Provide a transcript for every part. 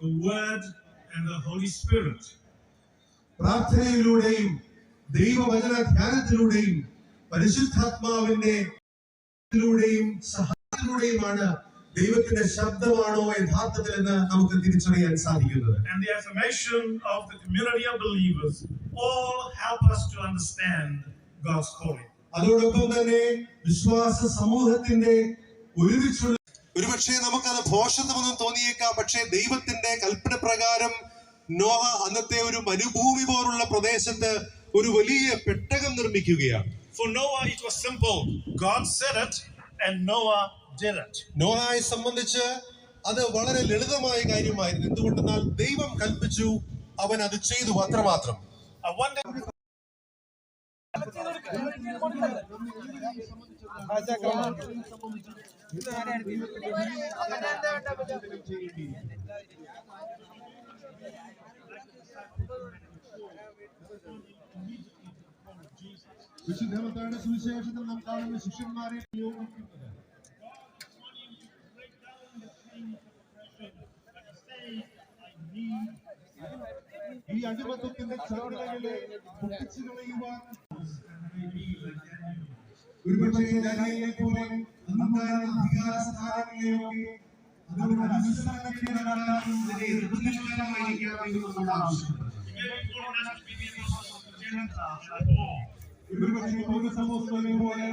the Word and the Holy Spirit. പ്രാർത്ഥനയിലൂടെയും ദൈവവചന ധ്യാനത്തിലൂടെയും പരിശുദ്ധാത്മാവിന്റെ ത്തിലൂടെയും സഹായത്തിലൂടെയുമാണ് ദൈവത്തിന്റെ ശബ്ദമാണോ യഥാർത്ഥത്തിൽ എന്ന് നമുക്ക് തിരിച്ചറിയാൻ സാധിക്കുന്നത് And the affirmation of the community of believers all help us to understand God's calling. അതോടൊപ്പം തന്നെ വിശ്വാസ സമൂഹത്തിന്റെ ഒരുമിച്ചുള്ള ഒരുപക്ഷെ നമുക്കത് ഭോഷത്വമൊന്നും തോന്നിയേക്കാം പക്ഷേ ദൈവത്തിന്റെ കൽപ്പന പ്രകാരം നോഹ അന്നത്തെ ഒരു മരുഭൂമി പോലുള്ള പ്രദേശത്ത് ഒരു വലിയ പെട്ടകം നിർമ്മിക്കുകയാണ് For Noah, it was simple. God said it, and Noah did it. നോഹയെ സംബന്ധിച്ച് അത് വളരെ ലളിതമായ കാര്യമായിരുന്നു എന്തുകൊണ്ടെന്നാൽ ദൈവം കൽപ്പിച്ചു അവൻ അത് ചെയ്തു അത്രമാത്രം. വിശുദ്ധമത്തായുടെ സുവിശേഷത്തിൽ നാം കാണുന്ന ശിഷ്യന്മാരെ നിയോഗിക്കുന്നത് ഈ അടിമത്തത്തിന്റെ ചങ്ങലകളെ പൊട്ടിച്ചു കളയുവാൻ ഒരുപക്ഷേ പോലെ അന്നുണ്ടായിരുന്ന അധികാര സ്ഥാനങ്ങളിലെയൊക്കെ അതുകൊണ്ട് അനുസരണത്തിന് നടത്താനും ഇതിനെ എതിർക്കുന്നവരായിരിക്കാം എന്ന് നമ്മൾ ആവശ്യപ്പെടുന്നു ഒരുപക്ഷേ പൗരസമൂഹത്തിനെ പോലെ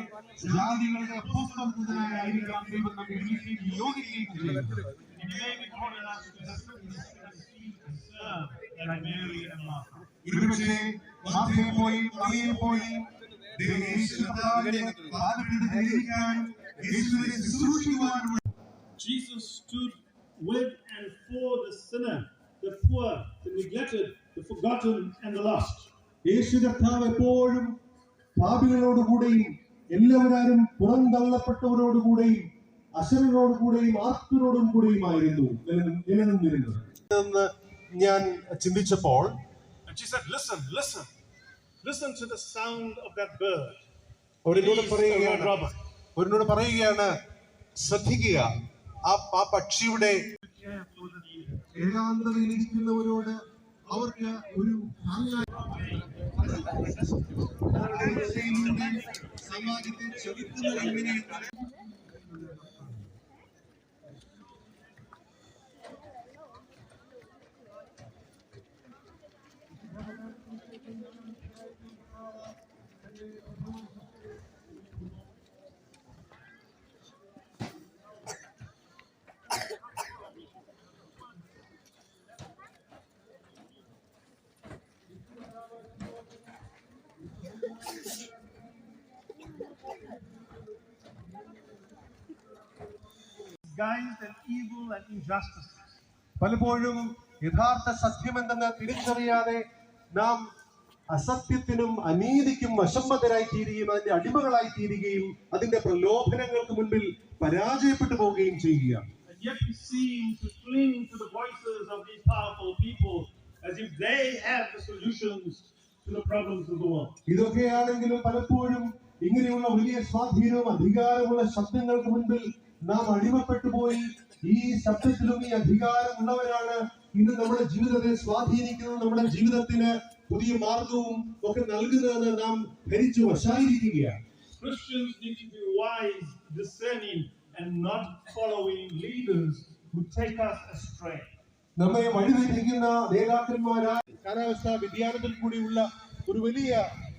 ജാതികളുടെ അപ്പോസ്തലനായിരിക്കാം ദൈവം നമ്മെ വിളിക്കുകയും നിയോഗിക്കുകയും ചെയ്യുന്നത് ഒരുപക്ഷേ പോയി മറിയെ പോയി ദൈവം യേശു കർത്താവിന്റെ പാദപീഠത്തിൽ ധരിക്കാനും യേശുവിനെ ശുശ്രൂഷിക്കുവാനും Jesus stood with and for the sinner, the poor, the neglected, the forgotten, and the lost. യേശു കർത്താവ് എപ്പോഴും പാപികളോടുകൂടെയും എല്ലാവരും പുറന്തള്ളപ്പെട്ടവരോടുകൂടെയും അശരണരോടുകൂടെയും ആർത്തരോടും കൂടെയുമായിരുന്നു നില- നിലനിന്നിരുന്നത് എന്ന് ഞാൻ ചിന്തിച്ചപ്പോൾ And she said, Listen, listen. Listen to the sound of that bird. അവരെന്നോട് He's a പറയുകയാണ് red പറയുകയാണ് ശ്രദ്ധിക്കുക ആ ആ പക്ഷിയുടെ ഏകാന്തതയിലിരിക്കുന്നവരോട് അവർക്ക് ഒരു സമാജത്തെ ചെലുത്തുന്നത് എങ്ങനെയെന്ന് Guised and evil and injustices. പലപ്പോഴും യഥാർത്ഥ സത്യമെന്തെന്ന് തിരിച്ചറിയാതെ നാം അസത്യത്തിനും അനീതിക്കും വശംബദ്ധരായി തീരുകയും അതിന്റെ അടിമകളായി തീരുകയും അതിന്റെ പ്രലോഭനങ്ങൾക്ക് മുൻപിൽ പരാജയപ്പെട്ടു പോവുകയും ചെയ്യുകയാണ് And yet we seem to cling to the voices of these powerful people as if they have the solutions to the problems of the world. ഇതൊക്കെയാണെങ്കിലും പലപ്പോഴും ഇങ്ങനെയുള്ള വലിയ സ്വാധീനവും അധികാരമുള്ള ശബ്ദങ്ങൾക്ക് മുൻപിൽ നാം അടിമപ്പെട്ടു പോയി. ഈ ശബ്ദത്തിലും ഈ അധികാരമുള്ളവരാണ് ഇന്ന് നമ്മുടെ ജീവിതത്തെ സ്വാധീനിക്കുന്നത് നമ്മുടെ ജീവിതത്തിന് പുതിയ മാർഗവും ഒക്കെ നൽകുന്നതെന്ന് നാം ധരിച്ചു വശായിരിക്കുകയാണ്. Christians need to be wise, discerning, and not following leaders who take us astray. നമ്മെ വഴിതെറ്റിക്കുന്ന നേതാക്കന്മാരായ കാലാവസ്ഥാ വ്യതിയാനത്തിൽ കൂടിയുള്ള ഒരു വലിയ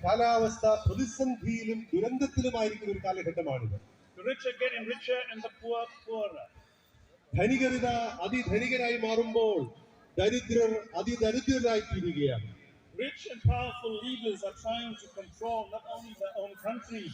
കാലാവസ്ഥ പ്രതിസന്ധിയിലും ദുരന്തത്തിലുമായിരിക്കുന്ന ഒരു കാലഘട്ടമാണിത്. The rich are getting richer and the poor poorer. ധനികരിത അതിധനികരായി മാറുമ്പോൾ ദരിദ്രർ അതിദരിദ്രരായി തീരുകയാണ് Rich and powerful leaders are trying to control not only their own country,